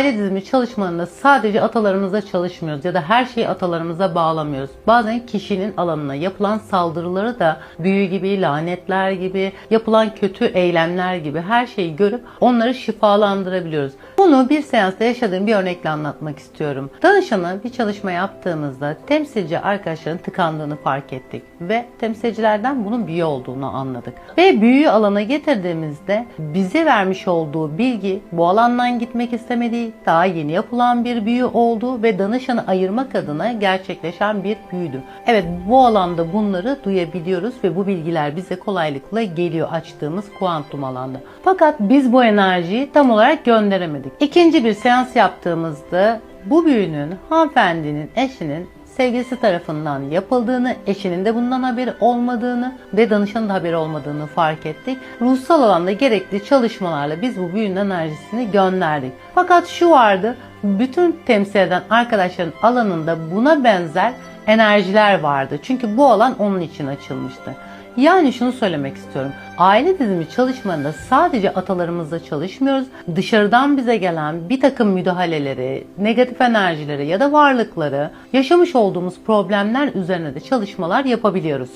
Aile dizimi çalışmalarında sadece atalarımıza çalışmıyoruz ya da her şeyi atalarımıza bağlamıyoruz. Bazen kişinin alanına yapılan saldırıları da büyü gibi, lanetler gibi, yapılan kötü eylemler gibi her şeyi görüp onları şifalandırabiliyoruz. Bunu bir seansta yaşadığım bir örnekle anlatmak istiyorum. Danışana bir çalışma yaptığımızda temsilci arkadaşların tıkandığını fark ettik ve temsilcilerden bunun büyü olduğunu anladık. Ve büyüyü alana getirdiğimizde bize vermiş olduğu bilgi bu alandan gitmek istemediği, daha yeni yapılan bir büyü olduğu ve danışanı ayırmak adına gerçekleşen bir büyüdü. Evet bu alanda bunları duyabiliyoruz ve bu bilgiler bize kolaylıkla geliyor açtığımız kuantum alanda. Fakat biz bu enerjiyi tam olarak gönderemedik. İkinci bir seans yaptığımızda bu büyünün hanımefendinin eşinin sevgilisi tarafından yapıldığını, eşinin de bundan haberi olmadığını ve danışanın da haberi olmadığını fark ettik. Ruhsal alanda gerekli çalışmalarla biz bu büyünün enerjisini gönderdik. Fakat şu vardı, bütün temsil eden arkadaşların alanında buna benzer enerjiler vardı. Çünkü bu alan onun için açılmıştı. Yani şunu söylemek istiyorum. Aile dizimi çalışmalarında sadece atalarımızla çalışmıyoruz. Dışarıdan bize gelen bir takım müdahaleleri, negatif enerjileri ya da varlıkları, yaşamış olduğumuz problemler üzerine de çalışmalar yapabiliyoruz.